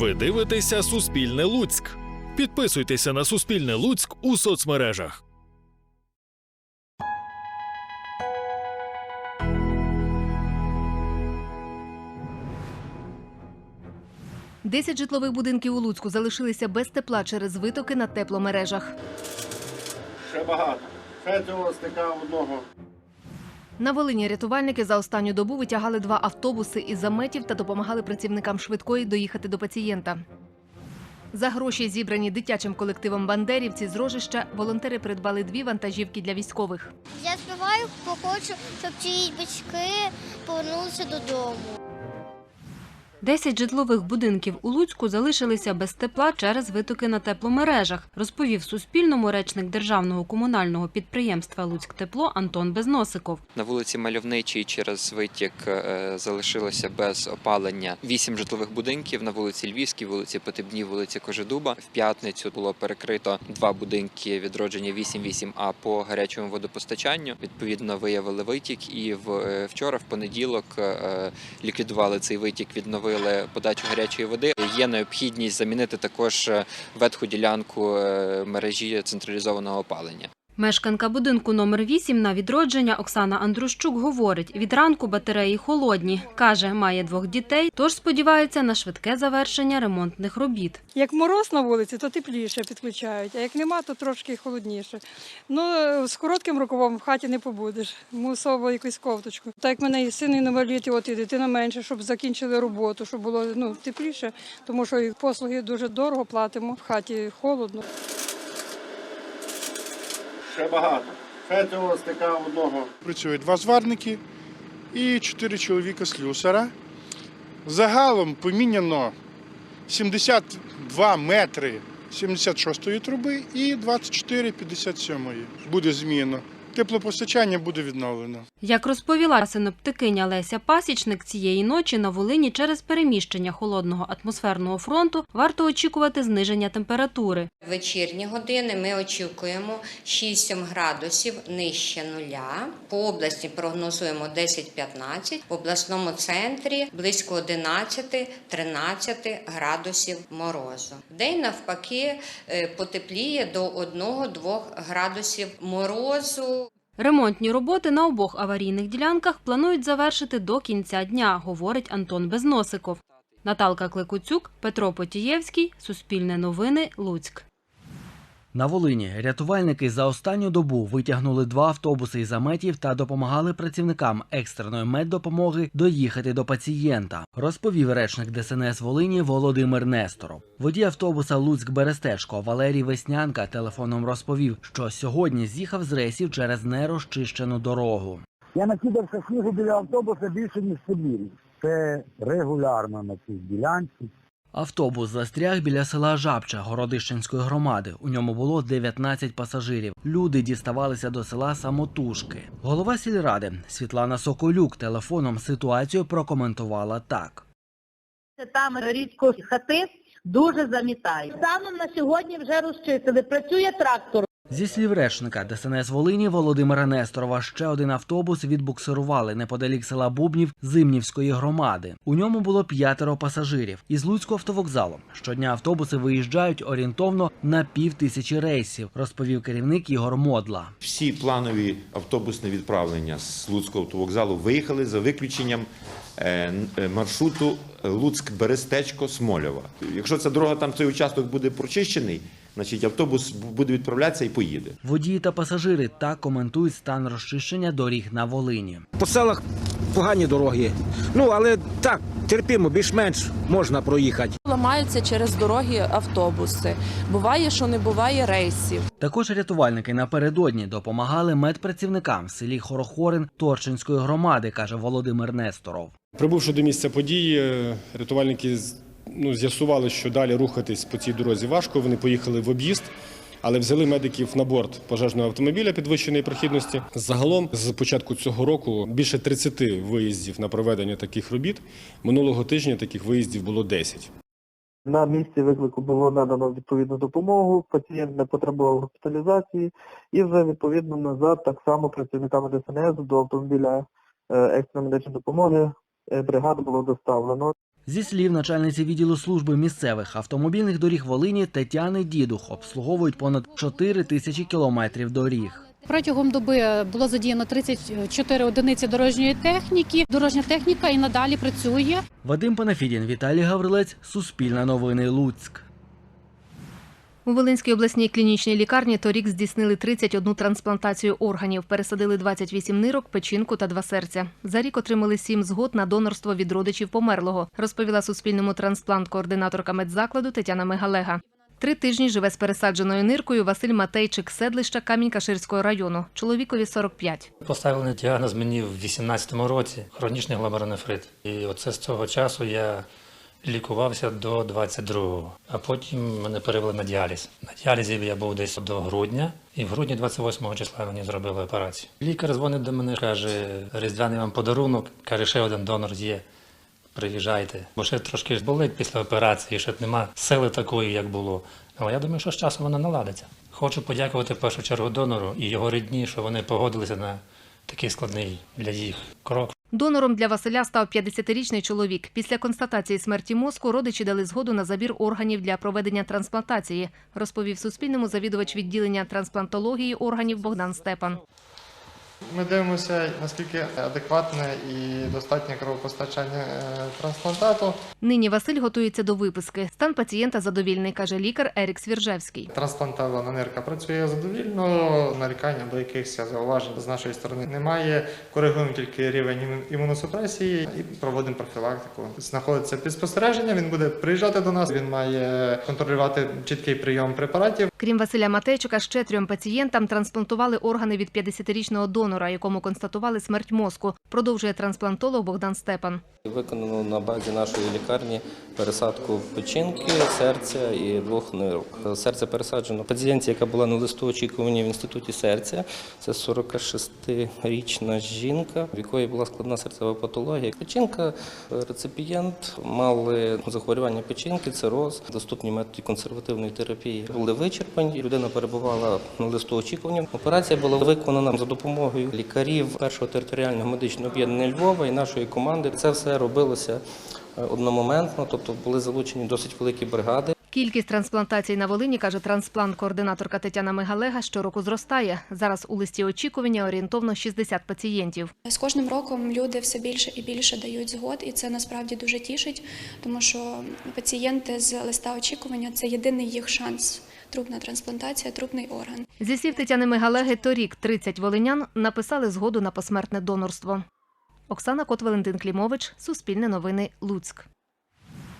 Ви дивитеся Суспільне Луцьк. Підписуйтеся на Суспільне Луцьк у соцмережах. Десять житлових будинків у Луцьку залишилися без тепла через витоки на тепломережах. Ще багато. Ще цього стика одного. На Волині рятувальники за останню добу витягали два автобуси із заметів та допомагали працівникам швидкої доїхати до пацієнта. За гроші, зібрані дитячим колективом бандерівці з рожища, волонтери придбали дві вантажівки для військових. Я співаю, бо хочу, щоб чиїсь батьки повернулися додому. Десять житлових будинків у Луцьку залишилися без тепла через витоки на тепломережах, розповів Суспільному речник державного комунального підприємства Луцьктепло Антон Безносиков. На вулиці Мальовничій через витік е, залишилося без опалення вісім житлових будинків на вулиці Львівській, вулиці Потебній, вулиці Кожедуба. В п'ятницю було перекрито два будинки відродження 8-8А по гарячому водопостачанню. Відповідно, виявили витік, і е, вчора, в понеділок, е, ліквідували цей витік, відновили подачу гарячої води. Є необхідність замінити також е, ветху ділянку е, мережі централізованого опалення. Мешканка будинку номер 8 на відродження Оксана Андрущук говорить, від ранку батареї холодні. Каже, має двох дітей, тож сподівається на швидке завершення ремонтних робіт. Як мороз на вулиці, то тепліше підключають, а як нема, то трошки холодніше. Ну, з коротким рукавом в хаті не побудеш. Мусово якусь кофточку. Так як мене і син інвалід, і от і дитина менше, щоб закінчили роботу, щоб було ну, тепліше, тому що послуги дуже дорого платимо, в хаті холодно. Ще багато. Ще стика одного. Працюють два зварники і чотири чоловіка слюсара. Загалом поміняно 72 метри 76-ї труби і 24 57-ї. Буде змінено. Теплопостачання буде відновлено. Як розповіла синоптикиня Леся Пасічник, цієї ночі на Волині через переміщення холодного атмосферного фронту варто очікувати зниження температури. Вечірні години ми очікуємо 6-7 градусів нижче нуля. По області прогнозуємо 10-15, в обласному центрі близько 11-13 градусів морозу. День навпаки е, потепліє до 1-2 градусів морозу. Ремонтні роботи на обох аварійних ділянках планують завершити до кінця дня, говорить Антон Безносиков. Наталка Кликуцюк, Петро Потієвський, Суспільне новини, Луцьк. На Волині рятувальники за останню добу витягнули два автобуси із заметів та допомагали працівникам екстреної меддопомоги доїхати до пацієнта, розповів речник ДСНС Волині Володимир Несторов. Водій автобуса Луцьк Берестечко Валерій Веснянка телефоном розповів, що сьогодні з'їхав з рейсів через нерозчищену дорогу. Я накидався снігу біля автобуса більше, ніж собі. Це регулярно на цій ділянці. Автобус застряг біля села Жабча Городищенської громади. У ньому було 19 пасажирів. Люди діставалися до села самотужки. Голова сільради Світлана Соколюк телефоном ситуацію прокоментувала так. Там рідко хати дуже замітають. Станом на сьогодні вже розчистили. Працює трактор. Зі слів речника ДСНС Волині Володимира Несторова ще один автобус відбуксирували неподалік села Бубнів Зимнівської громади. У ньому було п'ятеро пасажирів. Із Луцького автовокзалу щодня автобуси виїжджають орієнтовно на пів тисячі рейсів, розповів керівник Ігор Модла. Всі планові автобусні відправлення з Луцького автовокзалу виїхали за виключенням е, е, маршруту Луцьк-Берестечко-Смольова. Якщо ця дорога там цей участок буде прочищений, значить автобус буде відправлятися і поїде. Водії та пасажири так коментують стан розчищення доріг на Волині. По селах погані дороги. Ну але так, терпімо, більш-менш можна проїхати. Ламаються через дороги автобуси. Буває, що не буває рейсів. Також рятувальники напередодні допомагали медпрацівникам в селі Хорохорин Торчинської громади, каже Володимир Несторов. Прибувши до місця події, рятувальники ну, з'ясували, що далі рухатись по цій дорозі важко. Вони поїхали в об'їзд, але взяли медиків на борт пожежного автомобіля підвищеної прохідності. Загалом, з початку цього року, більше 30 виїздів на проведення таких робіт. Минулого тижня таких виїздів було 10. На місці виклику було надано відповідну допомогу, пацієнт не потребував госпіталізації і вже відповідно назад так само працівниками ДСНС до автомобіля е, екстреної медичної допомоги е, бригаду було доставлено. Зі слів начальниці відділу служби місцевих автомобільних доріг Волині Тетяни Дідух обслуговують понад 4 тисячі кілометрів доріг. Протягом доби було задіяно 34 одиниці дорожньої техніки. Дорожня техніка і надалі працює. Вадим Панафідін, Віталій Гаврилець, Суспільне новини Луцьк. У Волинській обласній клінічній лікарні торік здійснили 31 трансплантацію органів, пересадили 28 нирок, печінку та два серця. За рік отримали 7 згод на донорство від родичів померлого, розповіла Суспільному трансплант-координаторка медзакладу Тетяна Мегалега. Три тижні живе з пересадженою ниркою Василь Матейчик седлища Камінь-Каширського району. Чоловікові 45. Поставили діагноз мені в 18-му році хронічний гломеронефрит. І оце з цього часу я лікувався до 22-го. А потім мене перевели на діаліз. На діалізі я був десь до грудня, і в грудні 28-го числа мені зробили операцію. Лікар дзвонить до мене, каже, різдвяний вам подарунок, каже, ще один донор є. Приїжджайте. Бо ще трошки ж болить після операції, ще нема сили такої, як було. Але я думаю, що з часом вона наладиться. Хочу подякувати в першу чергу донору і його рідні, що вони погодилися на такий складний для їх крок. Донором для Василя став 50-річний чоловік. Після констатації смерті мозку родичі дали згоду на забір органів для проведення трансплантації, розповів Суспільному завідувач відділення трансплантології органів Богдан Степан. Ми дивимося, наскільки адекватне і достатнє кровопостачання е, трансплантату. Нині Василь готується до виписки. Стан пацієнта задовільний, каже лікар Ерік Свіржевський. Трансплантована нирка працює задовільно, нарікання до якихось зауважень з нашої сторони немає. Коригуємо тільки рівень імуносупресії і проводимо профілактику. Знаходиться під спостереженням, він буде приїжджати до нас, він має контролювати чіткий прийом препаратів. Крім Василя Матейчука, ще трьом пацієнтам трансплантували органи від 50-річного донора, якому констатували смерть мозку. Продовжує трансплантолог Богдан Степан. Виконано на базі нашої лікарні пересадку печінки, серця і двох нирок. Серце пересаджено пацієнтці, яка була на листу очікування в інституті серця. Це 46-річна жінка, в якої була складна серцева патологія. Печінка, реципієнт мали захворювання печінки, цироз, доступні методи консервативної терапії були вичерпані. Людина перебувала на листу очікування. Операція була виконана за допомогою лікарів першого територіального медичного об'єднання Львова і нашої команди. Це все робилося е, одномоментно, тобто були залучені досить великі бригади. Кількість трансплантацій на Волині, каже трансплант-координаторка Тетяна Мегалега, щороку зростає. Зараз у листі очікування орієнтовно 60 пацієнтів. З кожним роком люди все більше і більше дають згод, і це насправді дуже тішить, тому що пацієнти з листа очікування це єдиний їх шанс. Трупна трансплантація, трубний орган. Зі слів Тетяни Мигалеги, торік 30 волинян написали згоду на посмертне донорство. Оксана Кот, Валентин Клімович, Суспільне новини, Луцьк.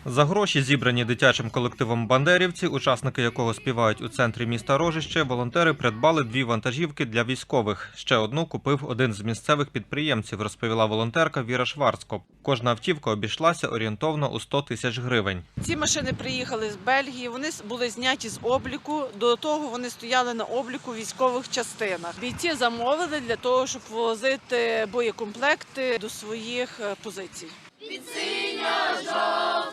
За гроші, зібрані дитячим колективом бандерівці, учасники якого співають у центрі міста Рожище, волонтери придбали дві вантажівки для військових. Ще одну купив один з місцевих підприємців, розповіла волонтерка Віра Шварцко. Кожна автівка обійшлася орієнтовно у 100 тисяч гривень. Ці машини приїхали з Бельгії. Вони були зняті з обліку. До того вони стояли на обліку в військових частинах. Бійці замовили для того, щоб возити боєкомплекти до своїх е, позицій. Під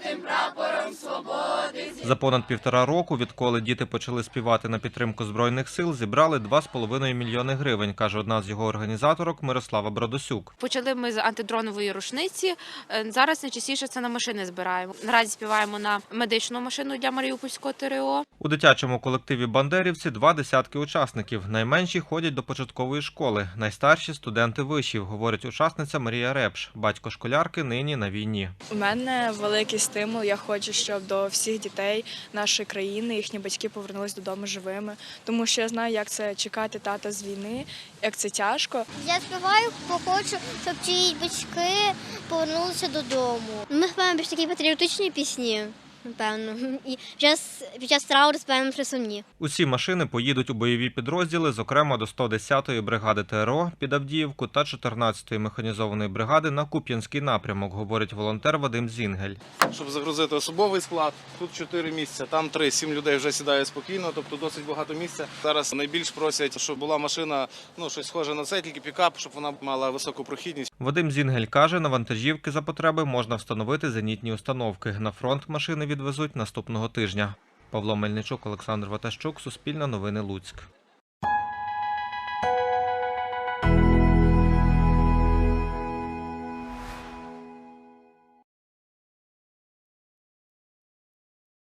синьо-жовтим прапором свободи. За понад півтора року, відколи діти почали співати на підтримку збройних сил, зібрали 2,5 мільйони гривень, каже одна з його організаторок Мирослава Бродосюк. Почали ми з антидронової рушниці. Е, Зараз найчастіше це на машини збираємо. Наразі співаємо на медичну машину для Маріупольського ТРО. У дитячому колективі Бандерівці два десятки учасників. Найменші ходять до початкової школи, найстарші студенти вишів, говорить учасниця Марія Репш. Батько школярки нині на війні. У мене великий стимул. Я хочу, щоб до всіх дітей нашої країни їхні батьки повернулись додому живими, тому що я знаю, як це чекати тата з війни, як це тяжко. Я співаю, бо хочу, щоб чиїсь батьки повернулися додому. Ми співаємо більш такі патріотичні пісні, напевно. І під час, під час трауру ще сумні. Усі машини поїдуть у бойові підрозділи, зокрема до 110-ї бригади ТРО під Авдіївку та 14-ї механізованої бригади на Куп'янський напрямок, говорить волонтер Вадим Зінгель. щоб загрузити особовий склад. Тут 4 місця, там 3, 7 людей вже сідає спокійно, тобто досить багато місця. Зараз найбільш просять, щоб була машина, ну щось схоже на це, тільки пікап, щоб вона мала високу прохідність. Вадим Зінгель каже, на вантажівки за потреби можна встановити зенітні установки. На фронт машини відвезуть наступного тижня. Павло Мельничук, Олександр Ватащук, Суспільне новини Луцьк.